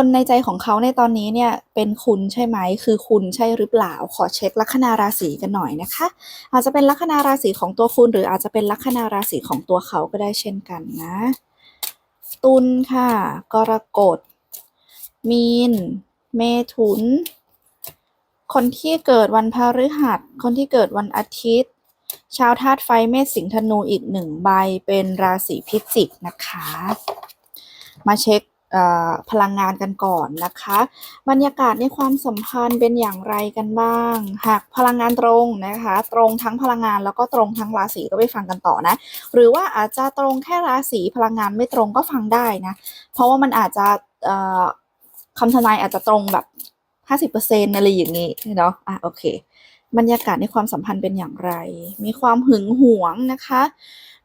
คนในใจของเขาในตอนนี้เนี่ยเป็นคุณใช่ไหม คือคุณใช่หรือเปล่า ขอเช็คลัคนาราศีกันหน่อยนะคะ อาจจะเป็นลัคนาราศีของตัวคุณ หรืออาจจะเป็นลัคนาราศีของตัวเขาก็ได้เช่นกันนะ ตุลค่ะ กรกฎ มีน เมถุน คนที่เกิดวันพฤหัส คนที่เกิดวันอาทิตย์ ชาวธาตุไฟเมษสิงห์ธนูอีกหนึ่งใบเป็นราศีพิจิกนะคะ มาเช็ค พลังงานกันก่อนนะคะ บรรยากาศในความสัมพันธ์เป็นอย่างไรกันบ้าง หากพลังงานตรงนะคะ ตรงทั้งพลังงานแล้วก็ตรงทั้งราศีก็ไปฟังกันต่อนะ หรือว่าอาจจะตรงแค่ราศีพลังงานไม่ตรงก็ฟังได้นะ เพราะว่ามันอาจจะคำทนายอาจจะตรงแบบ 50%อะไรอย่างนี้เนาะอะโอเค บรรยากาศในความสัมพันธ์เป็นอย่างไร มีความหึงหวงนะคะ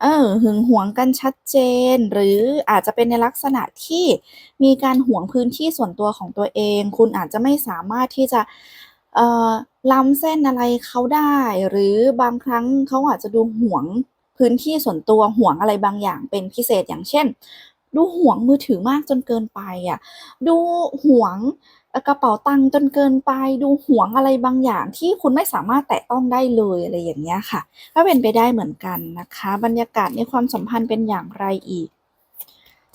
เออ หึงหวงกันชัดเจน หรืออาจจะเป็นในลักษณะที่มีการหวงพื้นที่ส่วนตัวของตัวเอง คุณอาจจะไม่สามารถที่จะเอ่อล้ำเส้นอะไรเขาได้ หรือบางครั้งเขาอาจจะดูหวงพื้นที่ส่วนตัวห่วงอะไรบางอย่างเป็นพิเศษอย่างเช่น ดูห่วงมือถือมากจนเกินไปอะ ดูห่วง กระเป๋าตังค์จนเกินไปดูห่วงอะไรบางอย่างที่คุณไม่สามารถแตะต้องได้เลยอะไรอย่างเงี้ยค่ะ ก็เป็นไปได้เหมือนกันนะคะ บรรยากาศในความสัมพันธ์เป็นอย่างไรอีก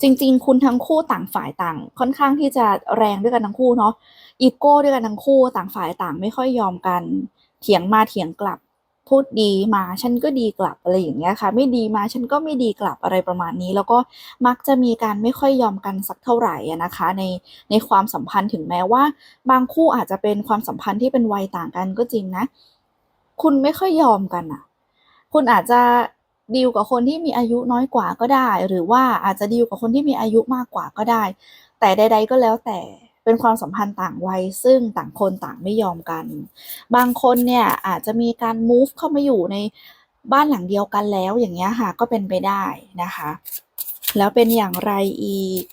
จริง ๆ คุณทั้งคู่ต่างฝ่ายต่าง ค่อนข้างที่จะแรงด้วยกันทั้งคู่เนาะอีโก้ด้วยกันทั้งคู่ต่างฝ่ายต่างไม่ค่อยยอมกัน เถียงมาเถียงกลับ พูดดีมาฉันก็ดีกลับอะไรอย่างเงี้ยค่ะ ไม่ดีมาฉันก็ไม่ดีกลับอะไรประมาณนี้ แล้วก็มักจะมีการไม่ค่อยยอมกันสักเท่าไหรอะนะคะ ในในความสัมพันธ์ถึงแม้ว่า บางคู่อาจจะเป็นความสัมพันธ์ที่เป็นวัยต่างกันก็จริงนะ คุณไม่ค่อยยอมกันน่ะ คุณอาจจะดีลกับคนที่มีอายุน้อยกว่าก็ได้ หรือว่าอาจจะดีลกับคนที่มีอายุมากกว่าก็ได้ แต่ใด ๆ ก็แล้วแต่ เป็นความสัมพันธ์ต่างวัยซึ่งต่างคนต่างไม่ยอมกัน บางคนเนี่ยอาจจะมีการ move เข้ามาอยู่ในบ้านหลังเดียวกันแล้วอย่างเงี้ยค่ะก็เป็นไปได้นะคะ แล้วเป็นอย่างไรอีก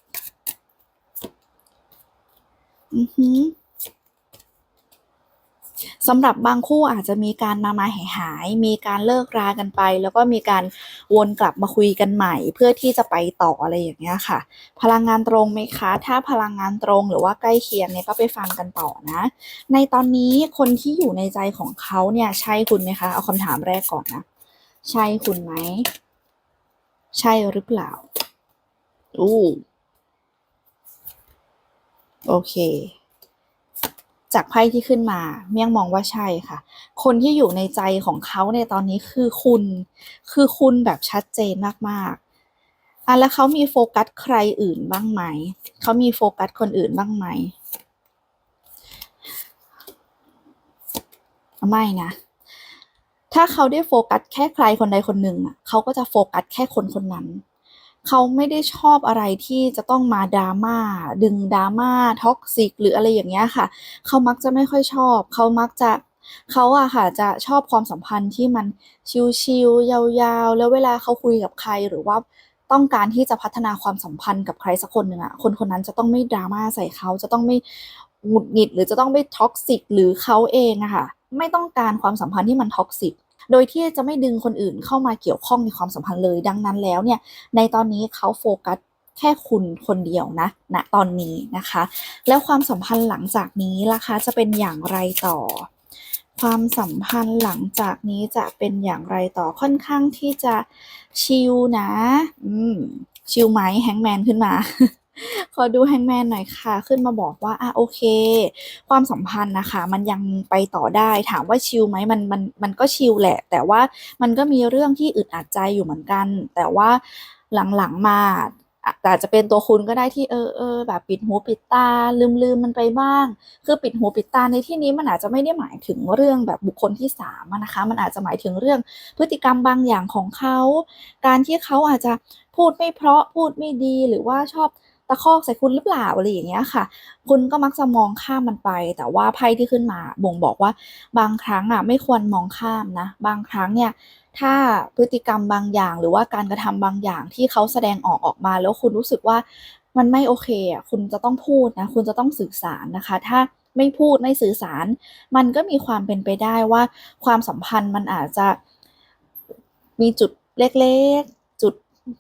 อือฮึ สำหรับบางคู่อาจจะมีการมาๆหายๆมีการเลิกรากันไป แล้วก็มีการวนกลับมาคุยกันใหม่ เพื่อที่จะไปต่ออะไรอย่างเงี้ยค่ะ พลังงานตรงไหมคะ ถ้าพลังงานตรงหรือว่าใกล้เคียงเนี่ยก็ไปฟังกันต่อนะ ในตอนนี้คนที่อยู่ในใจของเขาเนี่ยใช่คุณไหมคะ เอาคำถามแรกก่อนนะ ใช่คุณไหม ใช่หรือเปล่า?โอ้โอเค จากไพ่ที่ขึ้นมา เมี่ยงมองว่าใช่ค่ะ คนที่อยู่ในใจของเขาในตอนนี้คือคุณ คือคุณแบบชัดเจนมากๆอ่าแล้วเขามีโฟกัสใครอื่นบ้างไหม เขามีโฟกัสคนอื่นบ้างไหม?ไม่นะ ถ้าเขาได้โฟกัสแค่ใครคนใดคนหนึ่งอะเขาก็จะโฟกัสแค่คนคนนั้น เขาไม่ได้ชอบอะไรที่จะต้องมา drama ดึง drama toxic หรืออะไรอย่างเงี้ยค่ะ เขามักจะไม่ค่อยชอบ เขามักจะเขาอะค่ะจะชอบความสัมพันธ์ที่มันชิลๆยาวๆ แล้วเวลาเขาคุยกับใครหรือว่าต้องการที่จะพัฒนาความสัมพันธ์กับใครสักคนหนึ่งอะคนคนนั้นจะต้องไม่ drama ใส่เขาจะต้องไม่หงุดหงิด หรือจะต้องไม่ toxic หรือเขาเองอะค่ะ ไม่ต้องการความสัมพันธ์ที่มัน toxic โดยที่จะไม่ดึงคนอื่นเข้ามาเกี่ยวข้องในความสัมพันธ์เลย ดังนั้นแล้วเนี่ย ในตอนนี้เขาโฟกัสแค่คุณคนเดียวนะณตอนนี้นะคะ แล้วความสัมพันธ์หลังจากนี้ล่ะคะจะเป็นอย่างไรต่อ ความสัมพันธ์หลังจากนี้จะเป็นอย่างไรต่อค่อนข้างที่จะชิลนะ อืมชิลไหม Hangman ขึ้นมา ขอดู Hangman หน่อยค่ะ ขึ้นมาบอกว่าอาโอเค ความสัมพันธ์นะคะ มันยังไปต่อได้ ถามว่าชิลไหมมันมันมันก็ชิลแหละ แต่ว่ามันก็มีเรื่องที่อึดอัดใจอยู่เหมือนกัน แต่ว่าหลังๆมาอาจจะเป็นตัวคุณก็ได้ที่เออๆแบบปิดหูปิดตาลืมๆมันไปบ้าง คือปิดหูปิดตาในที่นี้มันอาจจะไม่ได้หมายถึงเรื่องแบบบุคคลที่3อะนะคะ มันอาจจะหมายถึงเรื่องพฤติกรรมบางอย่างของเขา การที่เขาอาจจะพูดไม่เพราะพูดไม่ดีหรือว่าชอบ ตะคอกใส่คุณหรือเปล่าอะไรอย่างเงี้ยค่ะ คุณก็มักจะมองข้ามมันไป แต่ว่าไพ่ที่ขึ้นมาบ่งบอกว่า บางครั้งอะไม่ควรมองข้ามนะ บางครั้งเนี่ยถ้าพฤติกรรมบางอย่าง หรือว่าการกระทำบางอย่างที่เขาแสดงออกออกมา แล้วคุณรู้สึกว่ามันไม่โอเคอะคุณจะต้องพูดนะคุณจะต้องสื่อสารนะคะ ถ้าไม่พูดไม่สื่อสาร มันก็มีความเป็นไปได้ว่า ความสัมพันธ์มันอาจจะมีจุดเล็กๆ จุด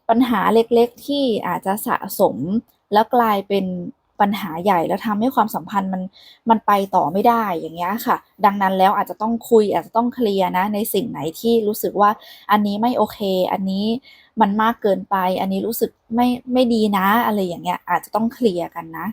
ปัญหาเล็กๆ ที่อาจจะสะสม แล้วกลายเป็นปัญหาใหญ่แล้วทำให้ความสัมพันธ์มันมันไปต่อไม่ได้อย่างเงี้ยค่ะ ดังนั้นแล้วอาจจะต้องคุยอาจจะต้องเคลียร์นะในสิ่งไหนที่รู้สึกว่าอันนี้ไม่โอเค อันนี้มันมากเกินไป อันนี้รู้สึกไม่ไม่ดีนะ อะไรอย่างเงี้ยอาจจะต้องเคลียร์กันนะ